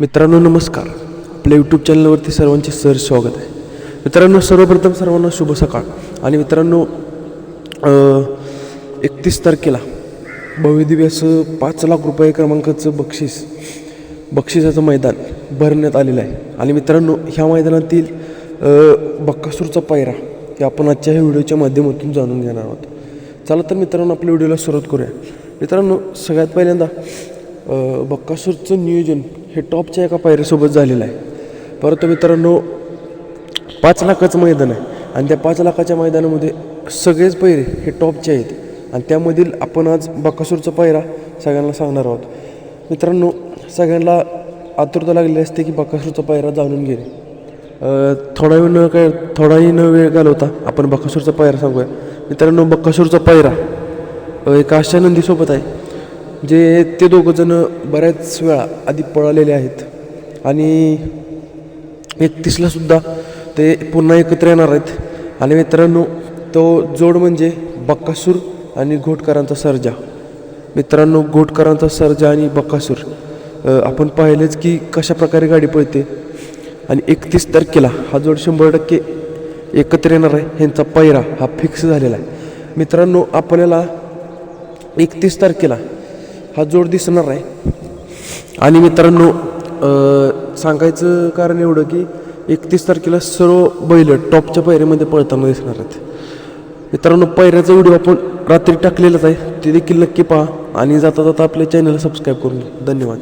मित्रांनो नमस्कार. आपल्या यूट्यूब चॅनलवरती सर्वांचे सर स्वागत आहे. मित्रांनो सर्वप्रथम सर्वांना शुभ सकाळ. आणि मित्रांनो एकतीस तारखेला भव्यदिव्य असं पाच लाख रुपये क्रमांकाचं बक्षीस बक्षिसाचं मैदान भरण्यात आलेलं आहे. आणि मित्रांनो ह्या मैदानातील बक्कासूरचा पायरा हे आपण आजच्या ह्या व्हिडिओच्या माध्यमातून जाणून घेणार आहोत. चला तर मित्रांनो आपल्या व्हिडिओला सुरुवात करूया. मित्रांनो सगळ्यात पहिल्यांदा बक्कासूरचं नियोजन हे टॉपच्या एका पायऱ्यासोबत झालेलं आहे. परंतु मित्रांनो पाच लाखाचं मैदान आहे आणि त्या पाच लाखाच्या मैदानामध्ये सगळेच पैरे हे टॉपचे आहेत. आणि त्यामधील आपण आज बक्कासूरचा पायरा सगळ्यांना सांगणार आहोत. मित्रांनो सगळ्यांना आतुरता लागलेली असते की बक्कासूरचा पायरा जाणून घेणे. थोडा वेळ न काय थोडाही न वेळ घालवता आपण बक्कासूरचा पायरा सांगूया. मित्रांनो बक्कासूरचा पायरा एका अशा नंदीसोबत आहे. जे ते दोघंजणं बऱ्याच वेळा आधी पळालेले आहेत. आणि एकतीसलासुद्धा ते पुन्हा एकत्र येणार आहेत. आणि मित्रांनो तो जोड म्हणजे बक्कासूर आणि घोटकरांचा सर्जा. मित्रांनो घोटकरांचा सर्जा आणि बक्कासूर आपण पाहिलेच की कशा प्रकारे गाडी पळते. आणि एकतीस तारखेला हा जोड शंभर टक्के एकत्र येणार आहे. ह्यांचा पैरा हा फिक्स झालेला आहे. मित्रांनो आपल्याला एकतीस तारखेला हा जोड दिसणार आहे आणि मित्रांनो सांगायचं कारण एवढं की एकतीस तारखेला सर्व बैल टॉपच्या पायऱ्यामध्ये पळताना दिसणार आहेत. मित्रांनो पायऱ्याचा व्हिडिओ आपण रात्री टाकलेलाच आहे. ते देखील नक्की पहा आणि जाता जाता आपल्या चॅनलला सबस्क्राईब करून धन्यवाद.